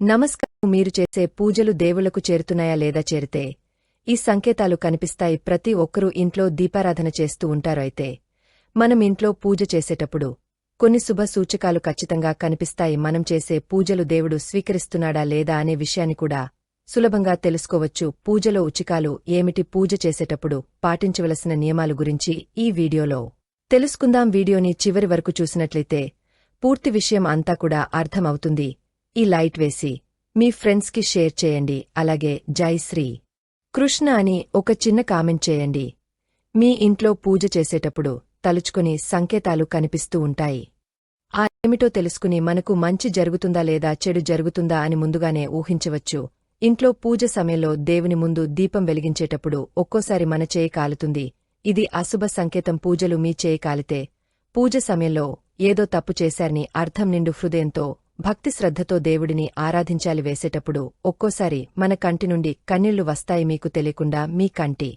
నమస్కారం. మీరు చేసే పూజలు దేవులకు చేరుతున్నాయా లేదా చేరితే? ఈ సంకేతాలు కనిపిస్తాయి ప్రతి ఒక్కరూ ఇంట్లో దీపారాధన చేస్తూ ఉంటారు అయితే. మనం ఇంట్లో పూజ చేసేటప్పుడు కొన్ని శుభ సూచకాలు ఖచ్చితంగా కనిపిస్తాయి. మనం చేసే పూజలు దేవుడు స్వీకరిస్తున్నాడా లేదా అనే విషయాన్ని కూడా సులభంగా తెలుసుకోవచ్చు. పూజలో ఉచికాలు ఏమిటి పూజ చేసేటప్పుడు పాటించవలసిన నియమాలు గురించి ఈ వీడియోలో తెలుసుకుందాం. వీడియోని చివరి వరకు చూసినట్లయితే పూర్తి విషయం అంతా కూడా అర్థమవుతుంది. ఈ లైట్ వేసి మీ ఫ్రెండ్స్కి షేర్ చేయండి. అలాగే జై శ్రీ. కృష్ణ అని ఒక చిన్న కామెంట్ చేయండి. మీ ఇంట్లో పూజ చేసేటప్పుడు తలుచుకుని సంకేతాలు కనిపిస్తూ ఉంటాయి. ఆ ఏమిటో తెలుసుకుని మనకు మంచి జరుగుతుందా లేదా చెడు జరుగుతుందా అని ముందుగానే ఊహించవచ్చు. ఇంట్లో పూజ సమయంలో దేవుని ముందు దీపం వెలిగించేటప్పుడు ఒక్కోసారి మన చేయి కాలుతుంది. ఇది అశుభ సంకేతం. పూజలు మీ చేయి కాలితే పూజ సమయంలో ఏదో తప్పు చేశారని అర్థం నిండు హృదయంతో భక్తి శ్రద్ధతో దేవుడిని ఆరాధించాలి వేసేటప్పుడు ఒక్కోసారి మన కంటి నుండి కన్నీళ్ళు వస్తాయి మీకు తెలియకుండా మీ కంటి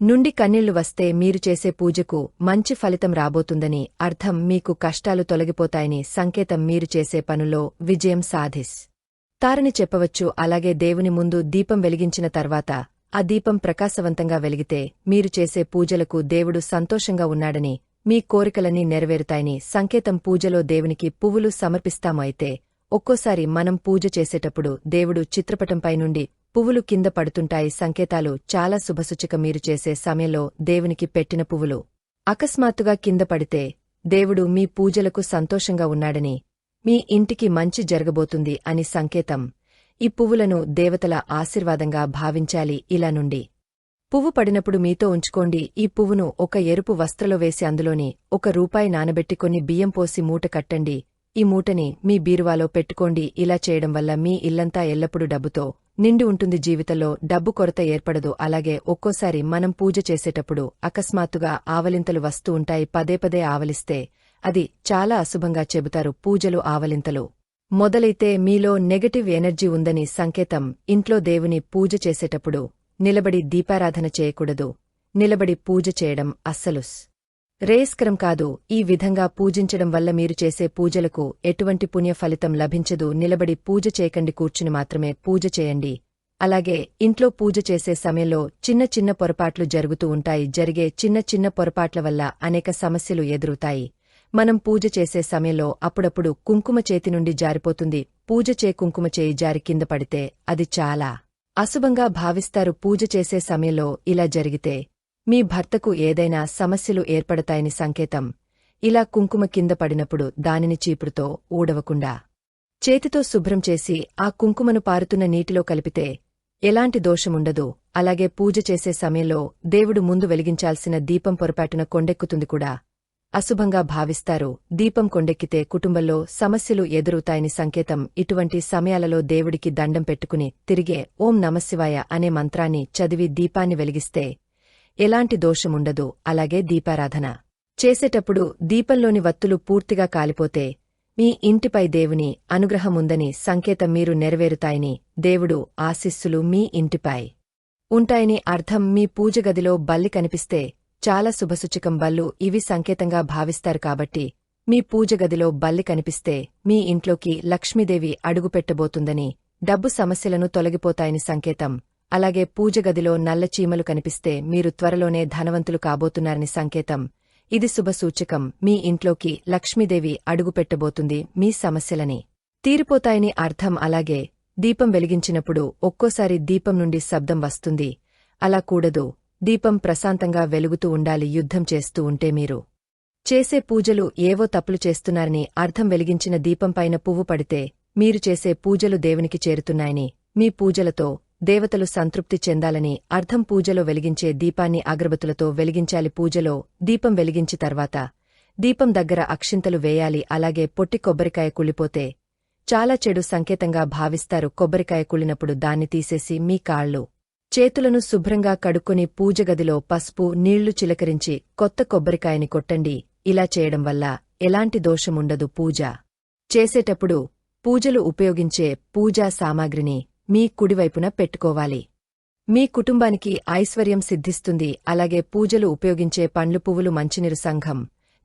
నుండి కన్నీళ్ళు వస్తే మీరు చేసే పూజకు మంచి ఫలితం రాబోతుందని అర్థం మీకు కష్టాలు తొలగిపోతాయని సంకేతం మీరు చేసే పనులో విజయం సాధిస్. తారని చెప్పవచ్చు అలాగే దేవుని ముందు దీపం వెలిగించిన తర్వాత ఆ దీపం ప్రకాశవంతంగా వెలిగితే మీరు చేసే పూజలకు దేవుడు సంతోషంగా ఉన్నాడని మీ కోరికలన్నీ నెరవేరుతాయని సంకేతం పూజలో దేవునికి పువ్వులు సమర్పిస్తాము అయితే ఒక్కోసారి మనం పూజ చేసేటప్పుడు దేవుడు చిత్రపటంపై నుండి పువ్వులు కింద పడుతుంటాయి సంకేతాలు చాలా శుభసూచిక మీరు చేసే సమయంలో దేవునికి పెట్టిన పువ్వులు. అకస్మాత్తుగా కింద పడితే దేవుడు మీ పూజలకు సంతోషంగా ఉన్నాడని మీ ఇంటికి మంచి జరగబోతుంది అని సంకేతం. ఈ పువ్వులను దేవతల ఆశీర్వాదంగా భావించాలి ఇలా నుండి. పువ్వు పడినప్పుడు మీతో ఉంచుకోండి. ఈ పువ్వును ఒక ఎరుపు వస్త్రలో వేసి అందులోని ఒక రూపాయి నానబెట్టి కొన్ని బియ్యం పోసి మూట కట్టండి. ఈ మూటని మీ బీరువాలో పెట్టుకోండి. ఇలా చేయడం వల్ల మీ ఇల్లంతా ఎల్లప్పుడూ డబ్బుతో నిండి ఉంటుంది. జీవితంలో డబ్బు కొరత ఏర్పడదు. అలాగే ఒక్కోసారి మనం పూజ చేసేటప్పుడు అకస్మాత్తుగా ఆవలింతలు వస్తూ ఉంటాయి. పదే పదే ఆవలిస్తే అది చాలా అశుభంగా చెబుతారు పూజలు ఆవలింతలు. మొదలైతే మీలో నెగటివ్ ఎనర్జీ ఉందని సంకేతం. ఇంట్లో దేవుని పూజ చేసేటప్పుడు నిలబడి దీపారాధన చేయకూడదు. నిలబడి పూజ చేయడం అస్సలుస్ రేస్క్రం కాదు ఈ విధంగా పూజించడం వల్ల మీరు చేసే పూజలకు ఎటువంటి పుణ్య ఫలితం లభించదు. నిలబడి పూజ చేయకండి కూర్చుని మాత్రమే పూజ చేయండి. అలాగే ఇంట్లో పూజ చేసే సమయంలో చిన్న చిన్న పొరపాట్లు జరుగుతూ ఉంటాయి. జరిగే చిన్న చిన్న పొరపాట్ల వల్ల అనేక సమస్యలు ఎదురుతాయి మనం పూజ చేసే సమయంలో అప్పుడప్పుడు కుంకుమ చేతి నుండి జారిపోతుంది. పూజ చే కుంకుమ చేయి జారి కింద పడితే అది చాలా అశుభంగా భావిస్తారు. పూజ చేసే సమయంలో ఇలా జరిగితే మీ భర్తకు ఏదైనా సమస్యలు ఏర్పడతాయని సంకేతం. ఇలా కుంకుమ కింద పడినప్పుడు దానిని చీపురుతో ఊడవకుండా చేతితో శుభ్రం చేసి ఆ కుంకుమను పారుతున్న నీటిలో కలిపితే ఎలాంటి దోషముండదు. అలాగే పూజ చేసే సమయంలో దేవుడు ముందు వెలిగించాల్సిన దీపం పొరపాటున కొండెక్కుతుంది కూడా. అశుభంగా భావిస్తారు. దీపం కొండెక్కితే కుటుంబంలో సమస్యలు ఎదురుతాయని సంకేతం. ఇటువంటి సమయాలలో దేవుడికి దండం పెట్టుకుని తిరిగే ఓం నమశివాయ అనే మంత్రాన్ని చదివి దీపాన్ని వెలిగిస్తే ఎలాంటి దోషముండదు. అలాగే దీపారాధన. చేసేటప్పుడు దీపంలోని వత్తులు పూర్తిగా కాలిపోతే మీ ఇంటిపై దేవుని అనుగ్రహముందని సంకేతం మీరు నెరవేరుతాయని దేవుడు ఆశిస్సులు మీ ఇంటిపై ఉంటాయని అర్థం మీ పూజగదిలో బల్లి కనిపిస్తే చాలా శుభసూచకం బల్లు ఇవి సంకేతంగా భావిస్తారు కాబట్టి మీ పూజగదిలో బల్లి కనిపిస్తే మీ ఇంట్లోకి లక్ష్మీదేవి అడుగుపెట్టబోతుందని డబ్బు సమస్యలను తొలగిపోతాయని సంకేతం. అలాగే పూజగదిలో నల్ల చీమలు కనిపిస్తే మీరు త్వరలోనే ధనవంతులు కాబోతున్నారని సంకేతం. ఇది శుభసూచకం మీ ఇంట్లోకి లక్ష్మీదేవి అడుగుపెట్టబోతుంది మీ సమస్యలని తీరిపోతాయని అర్థం. అలాగే దీపం వెలిగించినప్పుడు ఒక్కోసారి దీపం నుండి శబ్దం వస్తుంది. అలా కూడదు. దీపం ప్రశాంతంగా వెలుగుతూ ఉండాలి. యుద్ధం చేస్తూ ఉంటే మీరు చేసే పూజలు ఏవో తప్పులు చేస్తున్నారని అర్థం వెలిగించిన దీపంపైన పువ్వు పడితే మీరు చేసే పూజలు దేవునికి చేరుతున్నాయని మీ పూజలతో దేవతలు సంతృప్తి చెందాలని అర్థం పూజలో వెలిగించే దీపాన్ని అగరబతులతో వెలిగించాలి పూజలో దీపం వెలిగించి తర్వాత దీపం దగ్గర అక్షింతలు వేయాలి అలాగే పొట్టి కొబ్బరికాయ కుళ్ళిపోతే చాలా చెడు సంకేతంగా భావిస్తారు. కొబ్బరికాయ కుళ్ళినప్పుడు దాన్ని తీసేసి మీ కాళ్ళు చేతులను శుభ్రంగా కడుక్కుని పూజగదిలో పసుపు నీళ్ళు చిలకరించి కొత్త కొబ్బరికాయని కొట్టండి. ఇలా చేయడం వల్ల ఎలాంటి దోషముండదు. పూజ చేసేటప్పుడు పూజలు ఉపయోగించే పూజా సామాగ్రిని మీ కుడివైపున పెట్టుకోవాలి. మీ కుటుంబానికి ఐశ్వర్యం సిద్ధిస్తుంది. అలాగే పూజలు ఉపయోగించే పండ్లు పువ్వులు మంచినీరు సంఘం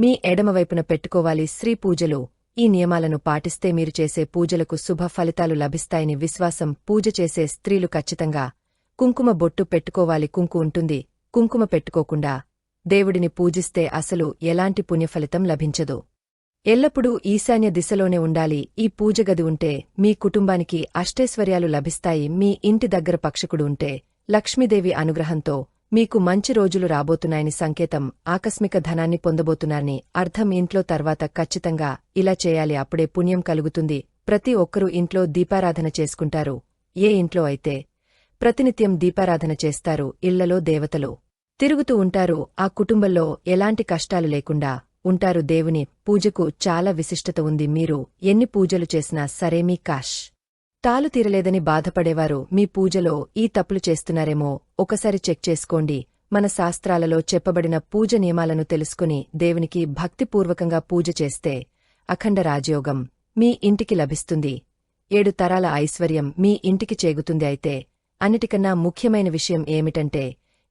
మీ ఎడమవైపున పెట్టుకోవాలి. శ్రీ పూజలు ఈ నియమాలను పాటిస్తే మీరు చేసే పూజలకు శుభ ఫలితాలు లభిస్తాయని విశ్వాసం. పూజ చేసే స్త్రీలు ఖచ్చితంగా కుంకుమ బొట్టు పెట్టుకోవాలి. కుంకు ఉంటుంది. కుంకుమ పెట్టుకోకుండా దేవుడిని పూజిస్తే అసలు ఎలాంటి పుణ్యఫలితం లభించదు. ఎల్లప్పుడూ ఈశాన్య దిశలోనే ఉండాలి. ఈ పూజగది ఉంటే మీ కుటుంబానికి అష్టైశ్వర్యాలు లభిస్తాయి. మీ ఇంటి దగ్గర పక్షకుడు ఉంటే లక్ష్మీదేవి అనుగ్రహంతో మీకు మంచి రోజులు రాబోతున్నాయని సంకేతం. ఆకస్మిక ధనాన్ని పొందబోతున్నారని అర్థం ఇంట్లో తర్వాత ఖచ్చితంగా ఇలా చేయాలి. అప్పుడే పుణ్యం కలుగుతుంది. ప్రతి ఒక్కరూ ఇంట్లో దీపారాధన చేసుకుంటారు. ఏ ఇంట్లో అయితే ప్రతినిత్యం దీపారాధన చేస్తారు. ఇళ్ళలో దేవతలు తిరుగుతూ ఉంటారు. ఆ కుటుంబంలో ఎలాంటి కష్టాలు లేకుండా ఉంటారు దేవుని పూజకు చాలా విశిష్టత ఉంది. మీరు ఎన్ని పూజలు చేసినా సరే మీ కాష్ తాలు తీరలేదని బాధపడేవారు. మీ పూజలో ఈ తప్పులు చేస్తున్నారేమో ఒకసారి చెక్ చేసుకోండి. మన శాస్త్రాలలో చెప్పబడిన పూజ నియమాలను తెలుసుకుని దేవునికి భక్తిపూర్వకంగా పూజ చేస్తే అఖండ రాజయోగం మీ ఇంటికి లభిస్తుంది. ఏడు తరాల ఐశ్వర్యం మీ ఇంటికి చేగుతుంది అయితే అన్నిటికన్నా ముఖ్యమైన విషయం ఏమిటంటే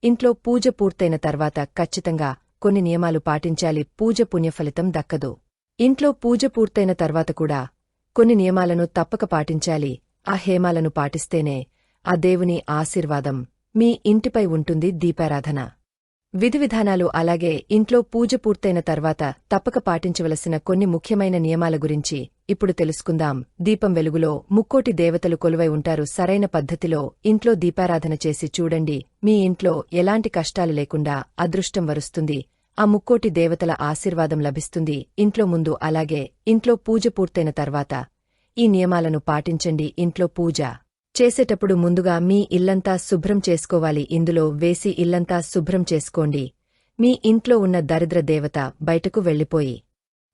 ఇంట్లో పూజ పూర్తయిన తర్వాత ఖచ్చితంగా కొన్ని నియమాలు పాటించాలి. పూజ పుణ్యఫలితం దక్కదు. ఇంట్లో పూజ పూర్తయిన తర్వాత కూడా కొన్ని నియమాలను తప్పక పాటించాలి. ఆ హేమాలను పాటిస్తేనే ఆ దేవుని ఆశీర్వాదం మీ ఇంటిపై ఉంటుంది దీపారాధన. విధివిధానాలు అలాగే ఇంట్లో పూజ పూర్తయిన తర్వాత తప్పక పాటించవలసిన కొన్ని ముఖ్యమైన నియమాల గురించి ఇప్పుడు తెలుసుకుందాం. దీపం వెలుగులో ముక్కోటి దేవతలు కొలువై ఉంటారు సరైన పద్ధతిలో ఇంట్లో దీపారాధన చేసి చూడండి. మీ ఇంట్లో ఎలాంటి కష్టాలు లేకుండా అదృష్టం వరుస్తుంది. ఆ ముక్కోటి దేవతల ఆశీర్వాదం లభిస్తుంది. ఇంట్లో ముందు అలాగే ఇంట్లో పూజ పూర్తయిన తర్వాత ఈ నియమాలను పాటించండి. ఇంట్లో పూజ చేసేటప్పుడు ముందుగా మీ ఇల్లంతా శుభ్రం చేసుకోవాలి. ఇందులో వేసి ఇల్లంతా శుభ్రం చేసుకోండి. మీ ఇంట్లో ఉన్న దరిద్ర దేవత బయటకు వెళ్ళిపోయి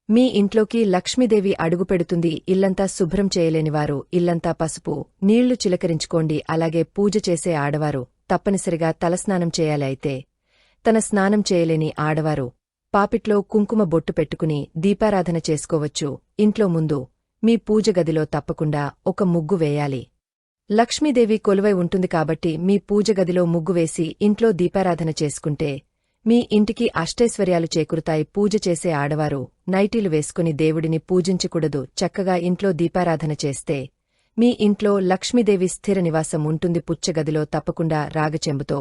మీ ఇంట్లోకి లక్ష్మీదేవి అడుగుపెడుతుంది ఇల్లంతా శుభ్రం చేయలేనివారు ఇల్లంతా పసుపు నీళ్ళు చిలకరించుకోండి అలాగే పూజ చేసే ఆడవారు తప్పనిసరిగా తలస్నానం చేయాలి అయితే. తన స్నానం చేయలేని ఆడవారు పాపిట్లో కుంకుమ బొట్టు పెట్టుకుని దీపారాధన చేసుకోవచ్చు. ఇంట్లో ముందు మీ పూజ గదిలో తప్పకుండా ఒక ముగ్గు వేయాలి. లక్ష్మీదేవి కొలువై ఉంటుంది కాబట్టి మీ పూజ గదిలో ముగ్గు వేసి ఇంట్లో దీపారాధన చేసుకుంటే మీ ఇంటికి అష్టైశ్వర్యాలు చేకూరుతాయి. పూజ చేసే ఆడవారు నైటీలు వేసుకుని దేవుడిని పూజించకూడదు. చక్కగా ఇంట్లో దీపారాధన చేస్తే మీ ఇంట్లో లక్ష్మీదేవి స్థిర నివాసం ఉంటుంది. పుచ్చగదిలో తప్పకుండా రాగచెంబుతో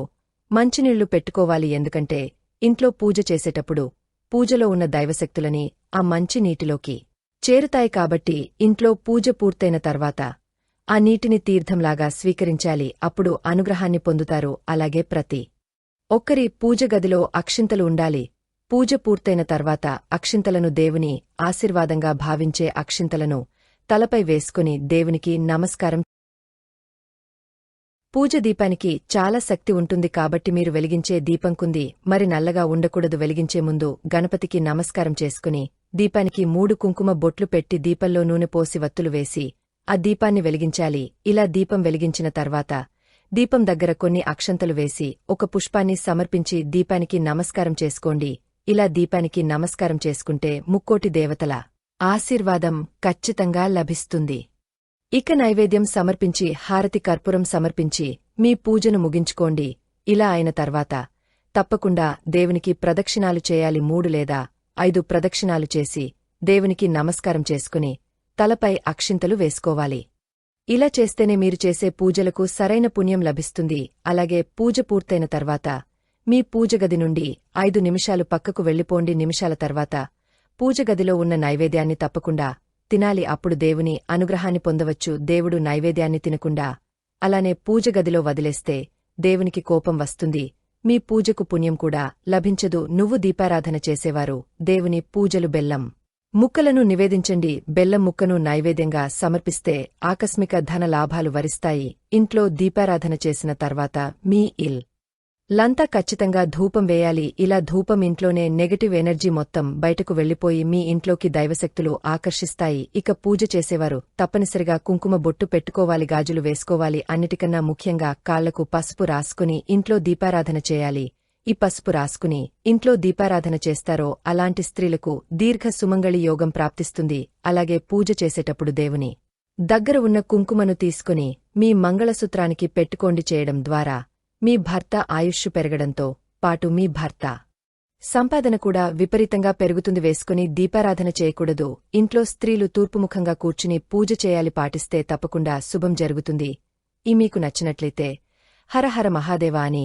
మంచినీళ్ళు పెట్టుకోవాలి. ఎందుకంటే ఇంట్లో పూజ చేసేటప్పుడు పూజలో ఉన్న దైవశక్తులని ఆ మంచి నీటిలోకి చేరుతాయి కాబట్టి ఇంట్లో పూజ పూర్తయిన తర్వాత ఆ నీటిని తీర్థంలాగా స్వీకరించాలి. అప్పుడు అనుగ్రహాన్ని పొందుతారు. అలాగే ప్రతి ఒక్కరి పూజగదిలో అక్షింతలు ఉండాలి. పూజ పూర్తయిన తర్వాత అక్షింతలను దేవుని ఆశీర్వాదంగా భావించే అక్షింతలను తలపై వేసుకుని దేవునికి నమస్కారం. పూజ దీపానికి చాలా శక్తి ఉంటుంది కాబట్టి మీరు వెలిగించే దీపంకుంది మరి నల్లగా ఉండకూడదు వెలిగించే ముందు గణపతికి నమస్కారం చేసుకుని దీపానికి మూడు కుంకుమ బొట్లు పెట్టి దీపంలో నూనె పోసి వత్తులు వేసి ఆ దీపాన్ని వెలిగించాలి. ఇలా దీపం వెలిగించిన తర్వాత దీపం దగ్గర కొన్ని అక్షంతలు వేసి ఒక పుష్పాన్ని సమర్పించి దీపానికి నమస్కారం చేసుకోండి. ఇలా దీపానికి నమస్కారం చేసుకుంటే ముక్కోటి దేవతల ఆశీర్వాదం ఖచ్చితంగా లభిస్తుంది. ఇక నైవేద్యం సమర్పించి హారతి కర్పూరం సమర్పించి మీ పూజను ముగించుకోండి. ఇలా అయిన తర్వాత తప్పకుండా దేవునికి ప్రదక్షిణాలు చేయాలి మూడు లేదా ఐదు ప్రదక్షిణాలు చేసి దేవునికి నమస్కారం చేసుకుని తలపై అక్షింతలు వేసుకోవాలి. ఇలా చేస్తేనే మీరు చేసే పూజలకు సరైన పుణ్యం లభిస్తుంది. అలాగే పూజ పూర్తయిన తర్వాత మీ పూజగది నుండి ఐదు నిమిషాలు పక్కకు వెళ్ళిపోండి. నిమిషాల తర్వాత పూజగదిలో ఉన్న నైవేద్యాన్ని తప్పకుండా తినాలి. అప్పుడు దేవుని అనుగ్రహాన్ని పొందవచ్చు. దేవుడు నైవేద్యాన్ని తినకుండా అలానే పూజగదిలో వదిలేస్తే దేవునికి కోపం వస్తుంది. మీ పూజకు పుణ్యం కూడా లభించదు. నువ్వు దీపారాధన చేసేవారు. దేవుని పూజలు బెల్లం. ముక్కలను నివేదించండి. బెల్లం ముక్కను నైవేద్యంగా సమర్పిస్తే ఆకస్మిక ధన లాభాలు వరిస్తాయి. ఇంట్లో దీపారాధన చేసిన తర్వాత మీ ఇల్. లంతా ఖచ్చితంగా ధూపం వేయాలి. ఇలా ధూపం ఇంట్లోనే నెగటివ్ ఎనర్జీ మొత్తం బయటకు వెళ్ళిపోయి మీ ఇంట్లోకి దైవశక్తులు ఆకర్షిస్తాయి. ఇక పూజ చేసేవారు తప్పనిసరిగా కుంకుమ బొట్టు పెట్టుకోవాలి గాజులు వేసుకోవాలి. అన్నిటికన్నా ముఖ్యంగా కాళ్ళకు పసుపు రాసుకుని ఇంట్లో దీపారాధన చేయాలి. ఈ పసుపు రాసుకుని ఇంట్లో దీపారాధన చేస్తారో అలాంటి స్త్రీలకు దీర్ఘ సుమంగళి యోగం ప్రాప్తిస్తుంది. అలాగే పూజ చేసేటప్పుడు దేవుని దగ్గర ఉన్న కుంకుమను తీసుకుని మీ మంగళసూత్రానికి పెట్టుకోండి చేయడం ద్వారా మీ భర్త ఆయుష్షు పెరగడంతో పాటు మీ భర్త సంపాదన కూడా విపరీతంగా పెరుగుతుంది. వేసుకుని దీపారాధన చేయకూడదు. ఇంట్లో స్త్రీలు తూర్పుముఖంగా కూర్చుని పూజ చేయాలి పాటిస్తే తప్పకుండా శుభం జరుగుతుంది. ఈ మీకు నచ్చినట్లయితే హరహర మహాదేవా అని